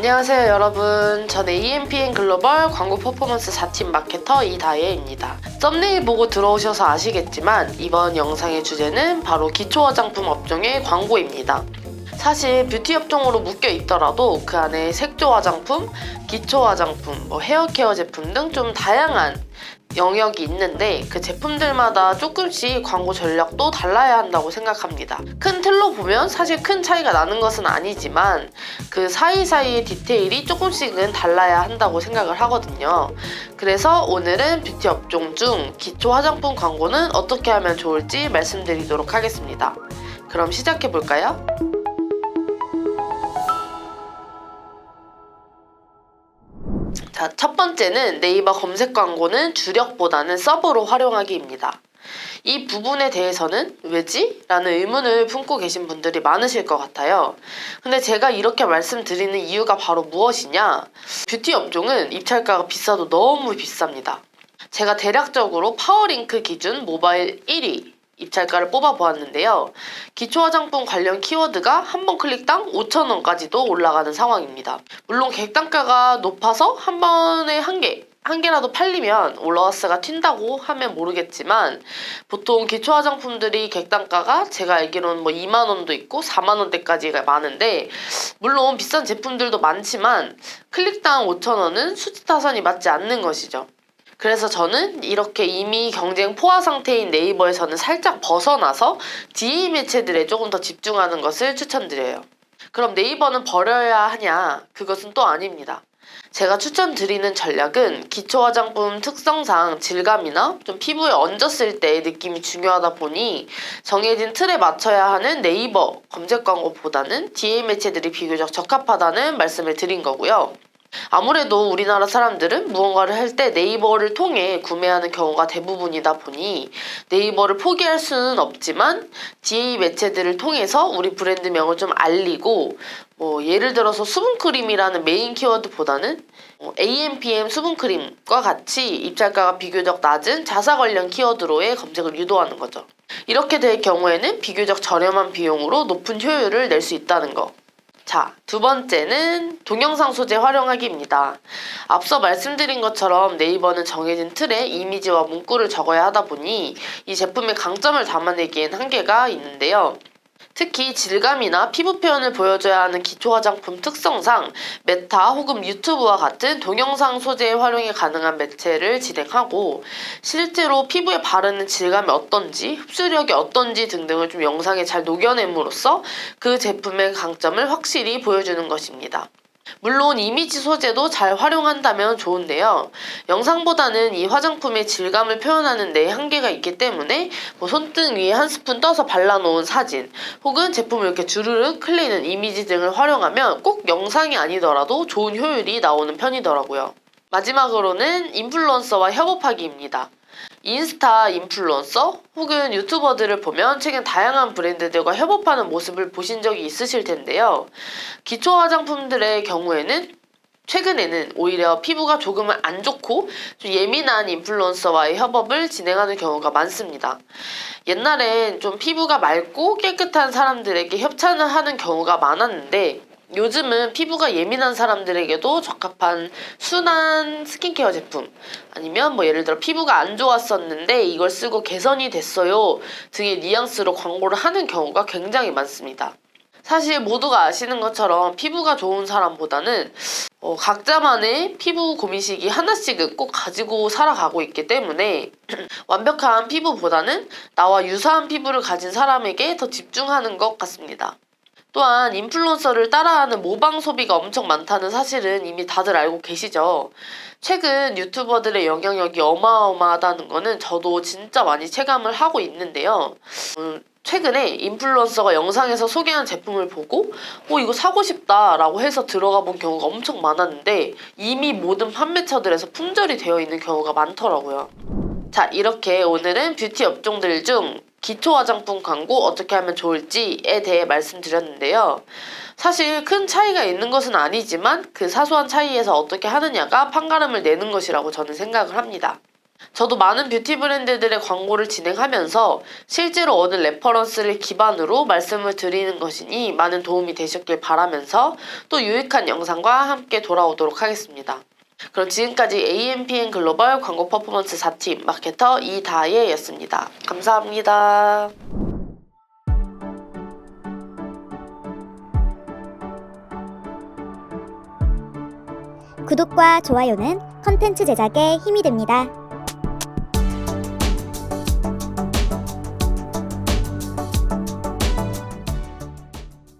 안녕하세요 여러분. 전 AMPN 글로벌 광고 퍼포먼스 4팀 마케터 이다혜입니다. 썸네일 보고 들어오셔서 아시겠지만 이번 영상의 주제는 바로 기초 화장품 업종의 광고입니다. 사실 뷰티 업종으로 묶여 있더라도 그 안에 색조 화장품, 기초 화장품, 뭐 헤어케어 제품 등 좀 다양한 영역이 있는데 그 제품들마다 조금씩 광고 전략도 달라야 한다고 생각합니다. 큰 틀로 보면 사실 큰 차이가 나는 것은 아니지만 그 사이사이의 디테일이 조금씩은 달라야 한다고 생각을 하거든요. 그래서 오늘은 뷰티 업종 중 기초 화장품 광고는 어떻게 하면 좋을지 말씀드리도록 하겠습니다. 그럼 시작해 볼까요? 자, 첫 번째는 네이버 검색 광고는 주력보다는 서브로 활용하기입니다. 이 부분에 대해서는 왜지? 라는 의문을 품고 계신 분들이 많으실 것 같아요. 근데 제가 이렇게 말씀드리는 이유가 바로 무엇이냐? 뷰티 업종은 입찰가가 비싸도 너무 비쌉니다. 제가 대략적으로 파워링크 기준 모바일 1위 입찰가를 뽑아 보았는데요. 기초 화장품 관련 키워드가 한 번 클릭당 5,000원까지도 올라가는 상황입니다. 물론 객단가가 높아서 한 번에 한 개, 한 개라도 팔리면 올라와스가 튄다고 하면 모르겠지만 보통 기초 화장품들이 객단가가 제가 알기로는 뭐 2만 원도 있고 4만 원대까지가 많은데 물론 비싼 제품들도 많지만 클릭당 5천 원은 수치 타산이 맞지 않는 것이죠. 그래서 저는 이렇게 이미 경쟁 포화 상태인 네이버에서는 살짝 벗어나서 DA 매체들에 조금 더 집중하는 것을 추천드려요. 그럼 네이버는 버려야 하냐? 그것은 또 아닙니다. 제가 추천드리는 전략은 기초 화장품 특성상 질감이나 좀 피부에 얹었을 때의 느낌이 중요하다 보니 정해진 틀에 맞춰야 하는 네이버 검색 광고보다는 DA 매체들이 비교적 적합하다는 말씀을 드린 거고요. 아무래도 우리나라 사람들은 무언가를 할 때 네이버를 통해 구매하는 경우가 대부분이다 보니 네이버를 포기할 수는 없지만 DA 매체들을 통해서 우리 브랜드명을 좀 알리고 뭐 예를 들어서 수분크림이라는 메인 키워드보다는 어, AMPM 수분크림과 같이 입찰가가 비교적 낮은 자사 관련 키워드로의 검색을 유도하는 거죠. 이렇게 될 경우에는 비교적 저렴한 비용으로 높은 효율을 낼 수 있다는 거. 자, 두 번째는 동영상 소재 활용하기입니다. 앞서 말씀드린 것처럼 네이버는 정해진 틀에 이미지와 문구를 적어야 하다 보니 이 제품의 강점을 담아내기엔 한계가 있는데요. 특히 질감이나 피부 표현을 보여줘야 하는 기초 화장품 특성상 메타 혹은 유튜브와 같은 동영상 소재 활용이 가능한 매체를 진행하고 실제로 피부에 바르는 질감이 어떤지 흡수력이 어떤지 등등을 좀 영상에 잘 녹여냄으로써 그 제품의 강점을 확실히 보여주는 것입니다. 물론 이미지 소재도 잘 활용한다면 좋은데요. 영상보다는 이 화장품의 질감을 표현하는 데 한계가 있기 때문에 뭐 손등 위에 한 스푼 떠서 발라놓은 사진 혹은 제품을 이렇게 주르륵 흘리는 이미지 등을 활용하면 꼭 영상이 아니더라도 좋은 효율이 나오는 편이더라고요. 마지막으로는 인플루언서와 협업하기입니다. 인스타 인플루언서 혹은 유튜버들을 보면 최근 다양한 브랜드들과 협업하는 모습을 보신 적이 있으실 텐데요. 기초 화장품들의 경우에는 최근에는 오히려 피부가 조금은 안 좋고 좀 예민한 인플루언서와의 협업을 진행하는 경우가 많습니다. 옛날엔 좀 피부가 맑고 깨끗한 사람들에게 협찬을 하는 경우가 많았는데 요즘은 피부가 예민한 사람들에게도 적합한 순한 스킨케어 제품 아니면 뭐 예를 들어 피부가 안 좋았었는데 이걸 쓰고 개선이 됐어요 등의 뉘앙스로 광고를 하는 경우가 굉장히 많습니다. 사실 모두가 아시는 것처럼 피부가 좋은 사람보다는 어, 각자만의 피부 고민식이 하나씩은 꼭 가지고 살아가고 있기 때문에 완벽한 피부보다는 나와 유사한 피부를 가진 사람에게 더 집중하는 것 같습니다. 또한 인플루언서를 따라하는 모방 소비가 엄청 많다는 사실은 이미 다들 알고 계시죠. 최근 유튜버들의 영향력이 어마어마하다는 거는 저도 진짜 많이 체감을 하고 있는데요. 음, 최근에 인플루언서가 영상에서 소개한 제품을 보고 어 이거 사고 싶다라고 해서 들어가 본 경우가 엄청 많았는데 이미 모든 판매처들에서 품절이 되어 있는 경우가 많더라고요. 자, 이렇게 오늘은 뷰티 업종들 중 기초 화장품 광고 어떻게 하면 좋을지에 대해 말씀드렸는데요. 사실 큰 차이가 있는 것은 아니지만 그 사소한 차이에서 어떻게 하느냐가 판가름을 내는 것이라고 저는 생각을 합니다. 저도 많은 뷰티 브랜드들의 광고를 진행하면서 실제로 얻은 레퍼런스를 기반으로 말씀을 드리는 것이니 많은 도움이 되셨길 바라면서 또 유익한 영상과 함께 돌아오도록 하겠습니다. 그럼 지금까지 AMPN 글로벌 광고 퍼포먼스 4팀 마케터 이다예였습니다. 감사합니다. 구독과 좋아요는 컨텐츠 제작에 힘이 됩니다.